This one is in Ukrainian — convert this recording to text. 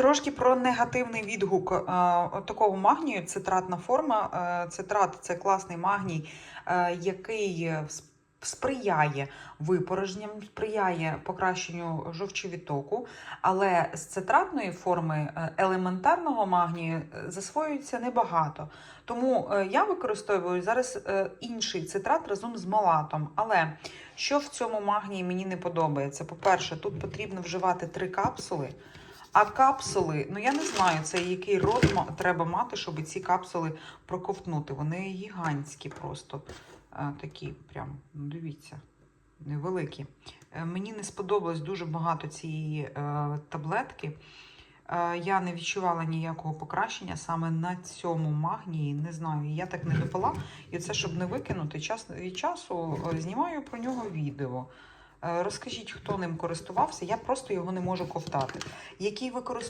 Трошки про негативний відгук е, такого магнію. Цитратна форма. Е, Цитрат це класний магній, е, який сприяє випорожням, сприяє покращенню жовчовідтоку, але з цитратної форми елементарного магнію засвоюється небагато. Тому я використовую зараз інший цитрат разом з малатом. Але що в цьому магнії мені не подобається? По-перше, тут потрібно вживати три капсули. А капсули, ну я не знаю, це який рот треба мати, щоб ці капсули проковтнути. Вони гігантські просто. Е, такі, прям, ну дивіться, невеликі. Е, мені не сподобалось дуже багато цієї е, таблетки. Я не відчувала ніякого покращення саме на цьому магнії. Не знаю, я так не допила. І це, щоб не викинути, час від часу знімаю про нього відео. Е, Розкажіть, хто ним користувався, я просто його не можу ковтати. Який використовував